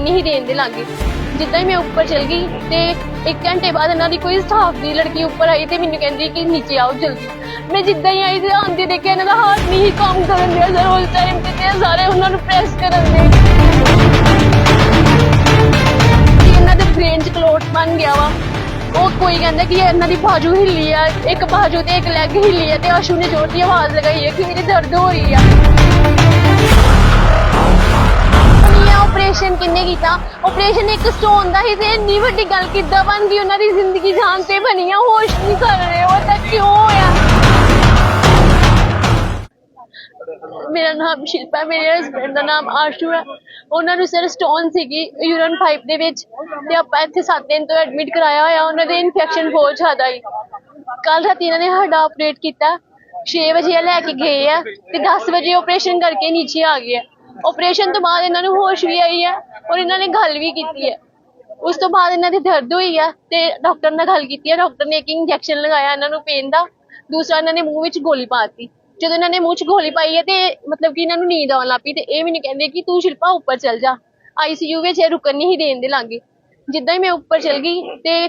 ਨਹੀਂ ਸੀ ਦੇਣ ਦੇ ਲਾਗੇ ਜਿੱਦਾਂ ਹੀ ਮੈਂ ਉੱਪਰ ਚਲ ਗਈ ਤੇ ਇੱਕ ਘੰਟੇ ਬਾਅਦ ਇਹਨਾਂ ਦੀ ਕੋਈ ਸਟਾਫ ਦੀ ਲੜਕੀ ਉੱਪਰ ਆਈ ਤੇ ਮੈਨੂੰ ਕਹਿੰਦੀ ਕਿ ਨੀਚੇ ਆਓ ਜਲਦੀ। ਮੈਂ ਜਿੱਦਾਂ ਹੀ ਆਈ ਤੇ ਆਂਦੇ ਦੇਖਿਆ ਇਹਨਾਂ ਦਾ ਹਾਥ ਨਹੀਂ ਕੰਮ ਕਰਨ ਦਿਆ ਸਰ ਉਸ ਟਾਈਮ ਤੇ ਤੇ ਸਾਰੇ ਉਹਨਾਂ ਨੂੰ ਪ੍ਰੈਸ ਕਰਨ ਦੇ। ਕਿ ਇਹਨਾਂ ਦੇ ਬ੍ਰੇਨ 'ਚ ਕਲੋਟ ਬਣ ਗਿਆ ਵਾ। ਉਹ ਕੋਈ ਕਹਿੰਦਾ ਕਿ ਇਹਨਾਂ ਦੀ ਬਾਜੂ ਹਿੱਲੀ ਆ, ਇੱਕ ਬਾਜੂ ਤੇ ਇੱਕ ਲੈਗ ਹਿੱਲੀ ਆ ਤੇ ਆਸ਼ੂ ਨੇ ਜ਼ੋਰ ਦੀ ਆਵਾਜ਼ ਲਗਾਈ ਹੈ ਕਿ ਮੇਰੀ ਦਰਦ ਹੋ ਰਹੀ ਆ। ਨਹੀਂ ਆਪਰੇਸ਼ਨ ਕਿੰਨੇ ਕੀਤਾ? ਆਪਰੇਸ਼ਨ ਇੱਕ ਸਟੋਨ ਦਾ ਹੀ ਤੇ ਇੰਨੀ ਵੱਡੀ ਗੱਲ ਕਿੱਦਾਂ ਬਣ ਗਈ ਉਹਨਾਂ ਦੀ ਜ਼ਿੰਦਗੀ ਜਾਨ ਤੇ ਬਣੀ ਆ, ਹੋਸ਼ ਨਹੀਂ ਕਰ ਰਹੇ ਉਹ ਤਾਂ ਕਿਉਂ ਹੋਇਆ? ਮੇਰਾ ਨਾਮ ਸ਼ਿਲਪਾ, ਮੇਰੇ ਹਸਬੰਡ ਦਾ ਨਾਮ ਆਸ਼ੂ ਹੈ ਉਹਨਾਂ ਨੂੰ ਸਰ ਸਟੋਨ ਸੀਗੀ ਯੂਰਨ ਪਾਈਪ ਦੇ ਵਿੱਚ ਤੇ ਆਪਾਂ ਇੱਥੇ 7 ਦਿਨ ਤੋਂ ਐਡਮਿਟ ਕਰਾਇਆ ਹੋਇਆ, ਉਹਨਾਂ ਦੇ ਇਨਫੈਕਸ਼ਨ ਬਹੁਤ ਜ਼ਿਆਦਾ ਹੀ ਕੱਲ ਰਾਤੀ ਇਹਨਾਂ ਨੇ ਸਾਡਾ ਆਪਰੇਟ ਕੀਤਾ। 6 ਵਜੇ ਲੈ ਕੇ ਗਏ ਆ ਤੇ 10 ਵਜੇ ਆਪਰੇਸ਼ਨ ਕਰਕੇ ਨੀਚੇ ਆ ਗਏ ਆ। ਆਪਰੇਸ਼ਨ ਤੋਂ ਬਾਅਦ ਇਹਨਾਂ ਨੂੰ ਹੋਸ਼ ਵੀ ਆਈ ਹੈ ਔਰ ਇਹਨਾਂ ਨੇ ਗੱਲ ਵੀ ਕੀਤੀ ਹੈ ਉਸ ਤੋਂ ਬਾਅਦ ਇਹਨਾਂ ਦੀ ਦਰਦ ਹੋਈ ਹੈ ਤੇ ਡਾਕਟਰ ਨਾਲ ਗੱਲ ਕੀਤੀ ਹੈ ਡਾਕਟਰ ਨੇ ਇੱਕ ਇੰਜੈਕਸ਼ਨ ਲਗਾਇਆ ਇਹਨਾਂ ਨੂੰ ਪੇਨ ਦਾ। ਦੂਸਰਾ ਇਹਨਾਂ ਨੇ ਮੂੰਹ ਵਿੱਚ ਗੋਲੀ ਪਾਤੀ ਜਦੋਂ ਇਹਨਾਂ ਨੇ ਮੂੰਹ 'ਚ ਗੋਲੀ ਪਾਈ ਹੈ ਤੇ ਮਤਲਬ ਕਿ ਇਹਨਾਂ ਨੂੰ ਨੀਂਦ ਆਉਣ ਲੱਗ ਪਈ ਤੇ ਇਹ ਮੈਨੂੰ ਕਹਿੰਦੇ ਕਿ ਤੂੰ ਸ਼ਿਲਪਾ ਉੱਪਰ ਚੱਲ ਜਾ। ਆਈਸੀਯੂ ਵਿੱਚ ਇਹ ਰੁਕਣ ਨਹੀਂ ਸੀ ਦੇਣ ਦੇ ਲਾਗੇ। ਜਿੱਦਾਂ ਹੀ ਮੈਂ ਉੱਪਰ ਚਲ ਗਈ ਤੇ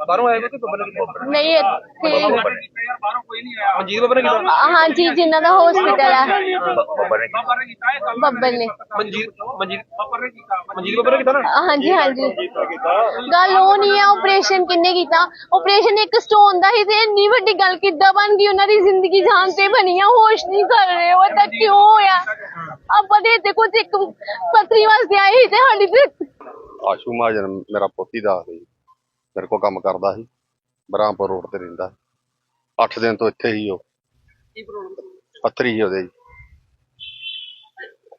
ਬਾਹਰੋਂ ਆਏ ਕੋਈ ਬੱਬਰ ਨੇ ਕੀਤਾ ਨਹੀਂ ਇੱਥੇ ਬਾਹਰੋਂ ਕੋਈ ਨਹੀਂ ਆਇਆ ਮਨਜੀਤ ਬੱਬਰ ਨੇ ਕੀਤਾ? ਹਾਂਜੀ ਜਿਨ੍ਹਾਂ ਦਾ ਹਸਪੀਟਲ ਹੈ ਬੱਬਲ ਨੇ। ਮਨਜੀਤ ਮਨਜੀਤ ਬੱਬਰ ਨੇ ਕੀਤਾ? ਮਨਜੀਤ ਬੱਬਰ ਨੇ ਕੀਤਾ ਨਾ? ਹਾਂਜੀ ਹਾਂਜੀ। ਗੱਲ ਉਹ ਨਹੀਂ ਹੈ ਆਪਰੇਸ਼ਨ ਕਿੰਨੇ ਕੀਤਾ? ਆਪਰੇਸ਼ਨ ਇੱਕ ਸਟੋਨ ਦਾ ਹੀ ਤੇ ਇੰਨੀ ਵੱਡੀ ਗੱਲ ਕਿੱਦਾਂ ਬਣ ਗਈ? ਉਹਨਾਂ ਦੀ ਜ਼ਿੰਦਗੀ ਜਾਨ ਤੇ ਬਣੀ ਆ ਹੋਸ਼ ਨਹੀਂ ਕਰ ਰਹੇ ਉਹ ਤਾਂ ਕਿਉਂ ਹੋਇਆ? ਆਪਾਂ ਦੇ ਤੇ ਕੁਝ ਇੱਕ ਪਤਰੀ ਵਾਸਤੇ ਆਏ ਸੀ ਤੇ ਸਾਡੀ ਤੇ ਆਸ਼ੂ ਮਹਾਜਨ ਮੇਰਾ ਪੋਤੀ ਦਾ ਸੀ ਮੇਰੇ ਕੋਲ ਕੰਮ ਕਰਦਾ ਸੀ ਬਰਾਮਪੁਰ ਰੋਡ ਤੇ ਰਹਿੰਦਾ 8 ਦਿਨ ਤੋਂ ਇੱਥੇ ਹੀ ਉਹ ਕੀ ਪ੍ਰੋਬਲਮ ਪੱਥਰੀ ਉਹਦੇ। ਜੀ।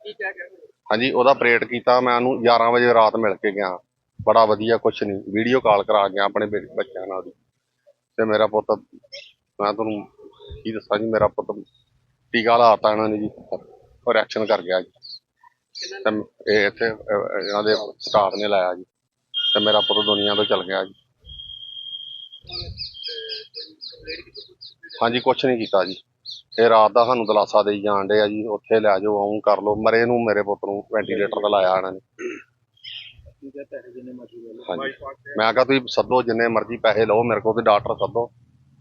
ਕੀ ਕਹਿ ਗਿਆ ਹਾਂਜੀ ਉਹਦਾ ਆਪਰੇਟ ਕੀਤਾ ਮੈਂ ਉਹਨੂੰ 11 ਵਜੇ ਰਾਤ ਮਿਲ ਕੇ ਗਿਆ। ਬੜਾ ਵਧੀਆ ਕੁਛ ਨਹੀਂ ਵੀਡੀਓ ਕਾਲ ਕਰਾ ਗਿਆ ਆਪਣੇ ਬੱਚਿਆਂ ਨਾਲ ਦੀ ਤੇ ਮੇਰਾ ਪੁੱਤ ਮੈਂ ਤੁਹਾਨੂੰ ਕੀ ਦੱਸਾਂ ਜੀ ਮੇਰਾ ਪੁੱਤ ਟੀਕਾ ਲਾਤਾ ਇਹਨਾਂ ਨੇ ਜੀ ਉਹ ਰਿਐਕਸ਼ਨ ਕਰ ਗਿਆ ਜੀ। ਤੇ ਇਹ ਇੱਥੇ ਇਹਨਾਂ ਦੇ ਸਟਾਫ ਨੇ ਲਾਇਆ ਜੀ। ਤੇ ਮੇਰਾ ਪੁੱਤ ਦੁਨੀਆ ਤੋਂ ਚਲ ਗਿਆ ਜੀ। ਹਾਂਜੀ ਕੁਛ ਨਹੀਂ ਕੀਤਾ ਜੀ। ਇਹ ਰਾਤ ਦਾ ਸਾਨੂੰ ਦਲਾਸਾ ਦੇਈ ਜਾਣ ਡੇ ਆ ਜੀ। ਉੱਥੇ ਲੈ ਜਾਓ ਆਉਂ ਕਰ ਲਓ। ਮਰੇ ਨੂੰ ਮੇਰੇ ਪੁੱਤ ਨੂੰ ਵੈਂਟੀਲੇਟਰ ਤੇ ਲਾਇਆ ਇਹਨਾਂ ਨੇ। ਹਾਂਜੀ। ਮੈਂ ਕਿਹਾ ਤੁਸੀਂ ਸੱਦੋ ਜਿੰਨੇ ਮਰਜ਼ੀ ਪੈਸੇ ਲਓ ਮੇਰੇ ਕੋਲ ਤੇ ਡਾਕਟਰ ਸੱਦੋ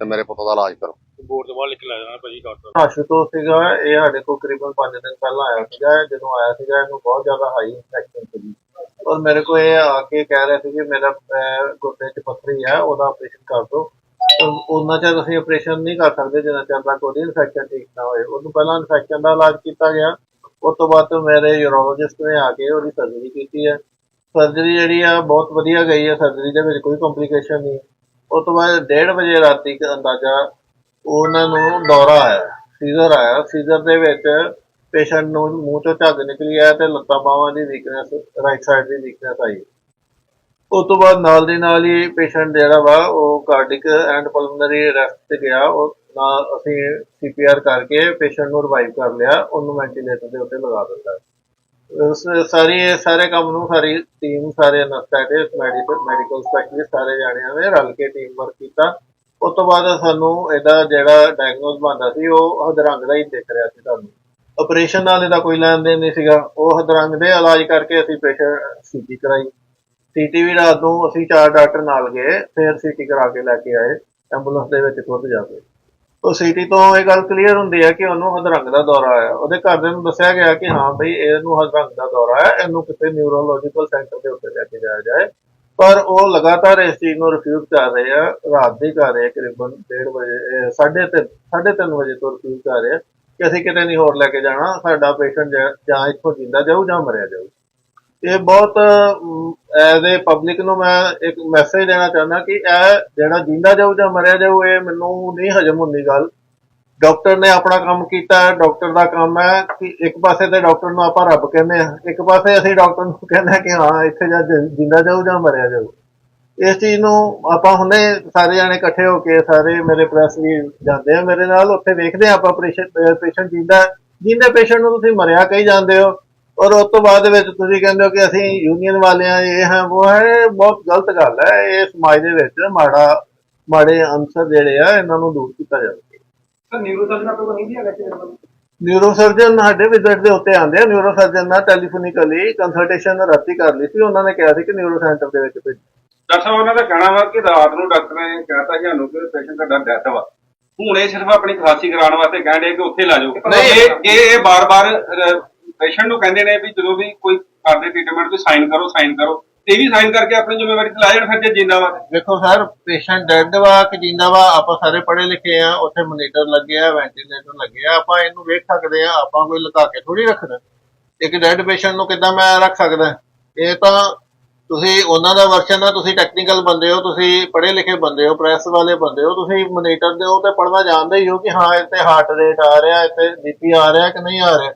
ਤੇ ਮੇਰੇ ਪੁੱਤ ਦਾ ਇਲਾਜ ਕਰੋ। ਬੋਰਡ ਤੋਂ ਬਾਹਰ ਲਿਖ ਲੈ ਜਾਣਾ ਭਾਜੀ ਡਾਕਟਰ। ਆਸ਼ੂਤੋਸ਼ ਸੀਗਾ ਇਹ ਸਾਡੇ ਕੋਲ ਕਰੀਬਨ 5 ਦਿਨ ਪਹਿਲਾਂ ਆਇਆ ਸੀਗਾ। ਜਦੋਂ ਆਇਆ ਸੀਗਾ ਇਹਨੂੰ ਬਹੁਤ ਜ਼ਿਆਦਾ ਹਾਈ ਇਨਫੈਕਸ਼ਨ ਔਰ ਮੇਰੇ ਕੋਲ ਇਹ ਆ ਕੇ ਕਹਿ ਰਿਹਾ ਸੀ ਕਿ ਮੇਰਾ ਗੁਰਦੇ 'ਚ ਪੱਥਰੀ ਹੈ ਉਹਦਾ ਆਪਰੇਸ਼ਨ ਕਰ ਦਿਓ। ਉਹਨਾਂ ਚਿਰ ਅਸੀਂ ਆਪਰੇਸ਼ਨ ਨਹੀਂ ਕਰ ਸਕਦੇ ਜਿੰਨਾ ਚਿਰ ਤੱਕ ਉਹਦੀ ਇਨਫੈਕਸ਼ਨ ਠੀਕ ਨਾ ਹੋਏ। ਉਹਨੂੰ ਪਹਿਲਾਂ ਇਨਫੈਕਸ਼ਨ ਦਾ ਇਲਾਜ ਕੀਤਾ ਗਿਆ। ਉਸ ਤੋਂ ਬਾਅਦ ਮੇਰੇ ਯੂਰੋਲੋਜਿਸਟ ਨੇ ਆ ਕੇ ਉਹਦੀ ਸਰਜਰੀ ਕੀਤੀ ਹੈ। ਸਰਜਰੀ ਜਿਹੜੀ ਆ, ਬਹੁਤ ਵਧੀਆ ਗਈ ਹੈ। ਸਰਜਰੀ ਦੇ ਵਿੱਚ ਕੋਈ ਕੰਪਲਿਕੇਸ਼ਨ ਨਹੀਂ। ਉਸ ਤੋਂ ਬਾਅਦ 1:30 ਵਜੇ ਰਾਤੀ ਦਾ ਅੰਦਾਜ਼ਾ ਉਹਨਾਂ ਨੂੰ ਦੌਰਾ ਆਇਆ। ਸੀਜ਼ਰ ਆਇਆ। ਸੀਜ਼ਰ ਦੇ ਵਿੱਚ ਪੇਸ਼ੈਂਟ ਨੂੰ ਮੂੰਹ ਤੋਂ ਝੱਗ ਨਿਕਲੀ ਆ ਤੇ ਲੱਤਾਂ ਬਾਹਾਂ ਦੀ ਵੀਕਨੈਸ ਰਾਈਟ ਸਾਈਡ ਦੀ ਵੀਕਨੈਸ ਆਈ। ਉਸ ਤੋਂ ਬਾਅਦ ਨਾਲ ਦੀ ਨਾਲ ਹੀ ਪੇਸ਼ੈਂਟ ਜਿਹੜਾ ਵਾ, ਉਹ ਕਾਰਡਿਕ ਐਂਡ ਪਲਮਨਰੀ ਅਰੈਸਟ ਤੇ ਗਿਆ। ਉਹ ਨਾਲ ਅਸੀਂ ਸੀਪੀਆਰ ਕਰਕੇ ਪੇਸ਼ੈਂਟ ਨੂੰ ਰਿਵਾਈਵ ਕਰ ਲਿਆ। ਉਹਨੂੰ ਵੈਂਟੀਲੇਟਰ ਦੇ ਉੱਤੇ ਲਗਾ ਦਿੱਤਾ। ਸਾਰੀ ਇਹ ਸਾਰੇ ਕੰਮ ਨੂੰ ਸਾਰੀ ਟੀਮ ਸਾਰੇ ਅਨਸਥੈਟਿਸਟ ਮੈਡੀਕਲ ਮੈਡੀਕਲ ਸਪੈਸ਼ਲਿਸਟ ਸਾਰੇ ਜਾਣਿਆਂ ਨੇ ਰਲ ਕੇ ਟੀਮ ਵਰਕ ਕੀਤਾ। ਉਸ ਤੋਂ ਬਾਅਦ ਸਾਨੂੰ ਇਹਦਾ ਜਿਹੜਾ ਡਾਇਗਨੋਸ ਬਣਦਾ ਸੀ, ਉਹ ਹਦਰੰਗ ਦਾ ਹੀ ਦਿਖ ਰਿਹਾ ਸੀ ਤੁਹਾਨੂੰ ਆਪਰੇਸ਼ਨ ਨਾਲ ਇਹਦਾ ਕੋਈ ਲੈਣ ਦੇਣ ਨਹੀਂ ਸੀਗਾ। ਉਹ ਹਦਰੰਗ ਦੇ ਇਲਾਜ ਕਰਕੇ ਅਸੀਂ ਪੇਸ਼ੈਂਟ ਸੀਟੀ ਕਰਾਈ। ਸੀਟੀ ਵੀ ਰਾਤ ਨੂੰ ਅਸੀਂ ਚਾਰ ਡਾਕਟਰ ਨਾਲ ਗਏ, ਫਿਰ ਸੀਟੀ ਕਰਾ ਕੇ ਲੈ ਕੇ ਆਏ ਐਂਬੂਲੈਂਸ ਦੇ ਵਿੱਚ ਖੁਦ ਜਾ ਕੇ ਉਹ ਸੀਟੀ ਤੋਂ ਇਹ ਗੱਲ ਕਲੀਅਰ ਹੁੰਦੀ ਹੈ ਕਿ ਉਹਨੂੰ ਹਦਰੰਗ ਦਾ ਦੌਰਾ ਆਇਆ। ਉਹਦੇ ਘਰਦਿਆਂ ਨੂੰ ਦੱਸਿਆ ਗਿਆ ਕਿ ਹਾਂ ਭਈ ਇਹਨੂੰ ਹਦਰੰਗ ਦਾ ਦੌਰਾ ਹੈ ਇਹਨੂੰ ਕਿਸੇ ਨਿਊਰੋਲੋਜੀਕਲ ਸੈਂਟਰ ਦੇ ਉੱਤੇ ਲੈ ਕੇ ਜਾਇਆ ਜਾਏ। ਪਰ ਉਹ ਲਗਾਤਾਰ ਇਸ ਚੀਜ਼ ਨੂੰ ਰਿਫਿਊਜ਼ ਕਰ ਰਹੇ ਆ, ਰਾਤ ਦੀ ਕਰ ਰਹੇ ਆ ਕਰੀਬਨ 1:30 ਵਜੇ 3:30 3:30 ਵਜੇ ਤੋਂ ਰਿਫਿਊਜ਼ ਕਰ ਰਹੇ ਆ ਕਿ ਅਸੀਂ ਕਿਤੇ ਨਹੀਂ ਹੋਰ ਲੈ ਕੇ ਜਾਣਾ, ਸਾਡਾ ਪੇਸ਼ੈਂਟ ਜਾਂ ਇੱਥੋਂ ਜਿੰਦਾ ਜਾਊ ਜਾਂ ਮਰਿਆ ਜਾਊ। ਇਹ ਬਹੁਤ ਐਜ਼ ਏ ਪਬਲਿਕ ਨੂੰ ਮੈਂ ਇੱਕ ਮੈਸੇਜ ਦੇਣਾ ਚਾਹੁੰਦਾ ਕਿ ਇਹ ਜਿਹੜਾ ਜਿੰਦਾ ਜਾਊ ਜਾਂ ਮਰਿਆ ਜਾਊ, ਇਹ ਮੈਨੂੰ ਨਹੀਂ ਹਜਮ ਹੁੰਦੀ ਗੱਲ। ਡਾਕਟਰ ਨੇ ਆਪਣਾ ਕੰਮ ਕੀਤਾ, ਡਾਕਟਰ ਦਾ ਕੰਮ ਹੈ ਕਿ ਇੱਕ ਪਾਸੇ ਤੇ ਡਾਕਟਰ ਨੂੰ ਆਪਾਂ ਰੱਬ ਕਹਿੰਦੇ ਆ ਇੱਕ ਪਾਸੇ ਅਸੀਂ ਡਾਕਟਰ ਨੂੰ ਕਹਿੰਦੇ ਆ ਕਿ ਹਾਂ, ਇੱਥੇ ਜਾਂ ਜਿ- ਜਿੰਦਾ ਜਾਊ ਜਾਂ ਮਰਿਆ ਜਾਊ। ਇਸ ਚੀਜ਼ ਨੂੰ ਆਪਾਂ ਹੁਣੇ ਸਾਰੇ ਜਾਣੇ ਇਕੱਠੇ ਹੋ ਕੇ, ਸਾਰੇ ਮੇਰੇ ਪ੍ਰੈਸ ਵੀ ਜਾਂਦੇ ਆ ਮੇਰੇ ਨਾਲ, ਉੱਥੇ ਵੇਖਦੇ ਆ ਆਪਾਂ ਪੇਸ਼ੈਂਟ ਜਿੰਦਾ ਜਿੰਦੇ ਪੇਸ਼ੈਂਟ ਨੂੰ ਤੁਸੀਂ ਮਰਿਆ ਕਹੀ ਜਾਂਦੇ ਹੋ ਔਰ ਉਸ ਤੋਂ ਬਾਅਦ ਵਿੱਚ ਤੁਸੀਂ ਕਹਿੰਦੇ ਹੋ ਕਿ ਅਸੀਂ ਯੂਨੀਅਨ ਵਾਲੇ ਆ ਇਹ ਹੈ ਉਹ ਹੈ ਬਹੁਤ ਗਲਤ ਗੱਲ ਹੈ। ਇਹ ਸਮਾਜ ਦੇ ਵਿੱਚ ਮਾੜਾ ਮਾੜੇ ਅੰਸਰ ਜਿਹੜੇ ਆ ਇਹਨਾਂ ਨੂੰ ਦੂਰ ਕੀਤਾ ਜਾਵੇ। ਸਰ ਨਿਊਰੋ ਸਰਜਨ ਆਪਣੇ ਕੋਲ ਨਹੀਂ ਹੈਗਾ ਕਿ ਨਿਊਰੋ ਸਰਜਨ ਸਾਡੇ ਵਿਜ਼ਿਟ ਦੇ ਉੱਤੇ ਆਉਂਦੇ ਆ। ਨਾਲ ਟੈਲੀਫੋਨਿਕਲੀ ਕੰਸਲਟੇਸ਼ਨ ਰਾਤੀ ਕਰ ਲਈ ਸੀ। ਉਹਨਾਂ ਨੇ ਕਿਹਾ ਸੀ ਕਿ ਨਿਊਰੋ ਸੈਂਟਰ ਦੇ ਵਿੱਚ ਭੇਜੋ। ਡਾਕਟਰ ਸਾਹਿਬ ਉਹਨਾਂ ਦਾ ਕਹਿਣਾ ਵਾ ਕਿ ਰਾਤ ਨੂੰ ਡਾਕਟਰ ਨੇ ਕਹਿਤਾ ਸਾਨੂੰ ਕਿ ਪੇਸ਼ੈਂਟ ਦਾ ਡੈਥ ਵਾ। ਹੁਣ ਇਹ ਸਿਰਫ ਆਪਣੀ ਖਾਸੀ ਕਰਾਉਣ ਵਾਸਤੇ ਕਹਿਣ ਦੇ ਕਿ ਉੱਥੇ ਲਾ ਜਾਓ। ਨਹੀਂ, ਇਹ ਇਹ ਇਹ ਬਾਰ-ਬਾਰ ਪੇਸ਼ੈਂਟ ਨੂੰ ਕਹਿੰਦੇ ਨੇ ਵੀ ਜਦੋਂ ਵੀ ਕੋਈ ਕਰਦੇ ਟ੍ਰੀਟਮੈਂਟ ਤੇ ਸਾਈਨ ਕਰੋ ਸਾਈਨ ਕਰੋ। ਤੇ ਇਹ ਵੀ ਸਾਈਨ ਕਰਕੇ ਆਪਣੀ ਜ਼ਿੰਮੇਵਾਰੀ ਤੇ ਲਾ ਜਾਣ ਫਿਰ ਜੇ ਜਿੰਦਾ ਵਾ ਦੇਖੋ ਸਰ ਪੇਸ਼ੈਂਟ ਡੈਡ ਵਾ ਕਿ ਜਿੰਦਾ ਵਾ, ਆਪਾਂ ਸਾਰੇ ਪੜ੍ਹੇ ਲਿਖੇ ਆ, ਉੱਥੇ ਮੋਨੀਟਰ ਲੱਗੇ ਆ ਵੈਂਟੀਲੇਟਰ ਲੱਗੇ ਆ, ਆਪਾਂ ਇਹਨੂੰ ਵੇਖ ਸਕਦੇ ਆ, ਆਪਾਂ ਕੋਈ ਲੁਕਾ ਕੇ ਥੋੜੀ ਰੱਖਦਾ ਇੱਕ ਡੈਡ ਪੇਸ਼ੈਂਟ ਨੂੰ ਕਿੱਦਾਂ ਮੈਂ ਰੱਖ ਸਕਦਾ? ਇਹ ਤਾਂ ਤੁਸੀਂ ਉਹਨਾਂ ਦਾ ਵਰਸ਼ਨ ਆ, ਤੁਸੀਂ ਟੈਕਨੀਕਲ ਬੰਦੇ ਹੋ, ਤੁਸੀਂ ਪੜ੍ਹੇ ਲਿਖੇ ਬੰਦੇ ਹੋ ਪ੍ਰੈਸ ਵਾਲੇ ਬੰਦੇ ਹੋ, ਤੁਸੀਂ ਮੋਨੀਟਰ ਦੇ ਉਹ ਤੇ ਪੜ੍ਹਨਾ ਜਾਣਦੇ ਹੀ ਹੋ ਕਿ ਹਾਂ, ਇੱਥੇ ਹਾਰਟ ਰੇਟ ਆ ਰਿਹਾ, ਇੱਥੇ ਬੀਪੀ ਆ ਰਿਹਾ ਕਿ ਨਹੀਂ ਆ ਰਿਹਾ।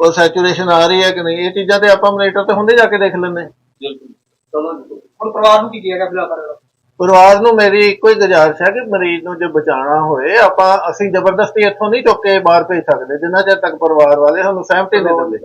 ਉਹ ਸੈਚੂਰੇਸ਼ਨ ਆ ਰਹੀ ਹੈ ਕਿ ਨਹੀਂ? ਇਹ ਚੀਜ਼ਾਂ ਤੇ ਆਪਾਂ ਮੋਨੀਟਰ ਤੇ ਹੁੰਦੇ ਜਾ ਕੇ ਦੇਖ ਲੈਂਦੇ ਹਾਂ। ਹੁਣ ਪਰਿਵਾਰ ਨੂੰ ਕੀ ਕੀਏਗਾ ਫਿਲਹਾਲ ਪਰਿਵਾਰ ਨੂੰ ਮੇਰੀ ਇੱਕੋ ਹੀ ਗੁਜ਼ਾਰਿਸ਼ ਹੈ ਕਿ ਮਰੀਜ਼ ਨੂੰ ਜੇ ਬਚਾਉਣਾ ਹੋਏ ਆਪਾਂ ਅਸੀਂ ਜ਼ਬਰਦਸਤੀ ਇੱਥੋਂ ਨਹੀਂ ਚੁੱਕ ਕੇ ਬਾਹਰ ਭੇਜ ਸਕਦੇ ਜਿੰਨਾ ਚਿਰ ਤੱਕ ਪਰਿਵਾਰ ਵਾਲੇ ਸਾਨੂੰ ਸਹਿਮਤੀ ਨਹੀਂ ਦਿੰਦੇ।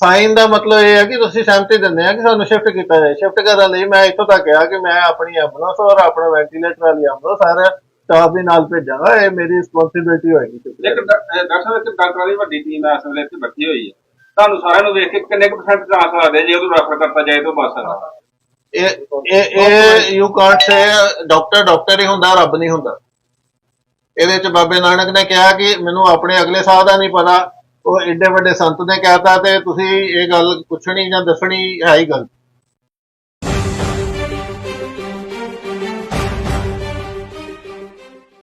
ਸਾਈਨ ਦਾ ਮਤਲਬ ਇਹ ਹੈ ਕਿ ਤੁਸੀਂ ਸਹਿਮਤੀ ਦਿੰਦੇ ਆ ਕਿ ਸਾਨੂੰ ਸ਼ਿਫਟ ਕੀਤਾ ਜਾਏ। ਸ਼ਿਫਟ ਕਰਨ ਲਈ ਮੈਂ ਇੱਥੋਂ ਤੱਕ ਕਿਹਾ ਕਿ ਮੈਂ ਆਪਣੀ ਐਂਬੂਲੈਂਸ ਔਰ ਆਪਣਾ ਵੈਂਟੀਲੇਟਰ ਵਾਲੀ ਐਂਬੂਲੈਂਸ ਸਾਰਾ ਸਟਾਫ ਦੇ ਨਾਲ ਭੇਜਾਂਗਾ। ਇਹ ਮੇਰੀ ਰਿਸਪੌਂਸਿਬਿਲਟੀ ਹੋਏਗੀ। ਅਹ ਡਾਕਟਰ ਸਾਹਿਬ ਇੱਕ ਡਾਕਟਰਾਂ ਦੀ ਵੱਡੀ ਟੀਮ ਇਸ ਵੇਲੇ ਇੱਥੇ ਬੈਠੀ ਹੋਈ ਹੈ। ਤੁਹਾਨੂੰ ਸਾਰਿਆਂ ਨੂੰ ਵੇਖ ਕੇ ਕਿੰਨੇ ਕੁ ਪਰਸੈਂਟ ਚਾਂਸ ਲੱਗਦੇ ਜੇ ਉਹਨੂੰ ਰੈਫਰ ਕਰਤਾ ਜਾਏ ਤਾਂ ਬਸ ਇਹ ਇਹ ਇਹ you can't say doctor doctor ਹੀ ਹੁੰਦਾ, ਰੱਬ ਨਹੀਂ ਹੁੰਦਾ। ਇਹਦੇ ਚ ਬਾਬੇ ਨਾਨਕ ਨੇ ਕਿਹਾ ਕਿ ਮੈਨੂੰ ਆਪਣੇ ਅਗਲੇ ਸਾਹ ਦਾ ਨਹੀਂ ਪਤਾ, ਉਹ ਏਡੇ ਵੱਡੇ ਸੰਤ ਨੇ ਕਹਿਤਾ ਤੇ ਤੁਸੀਂ ਇਹ ਗੱਲ ਪੁੱਛਣੀ ਜਾਂ ਦੱਸਣੀ ਹੈ ਹੀ ਗਲਤ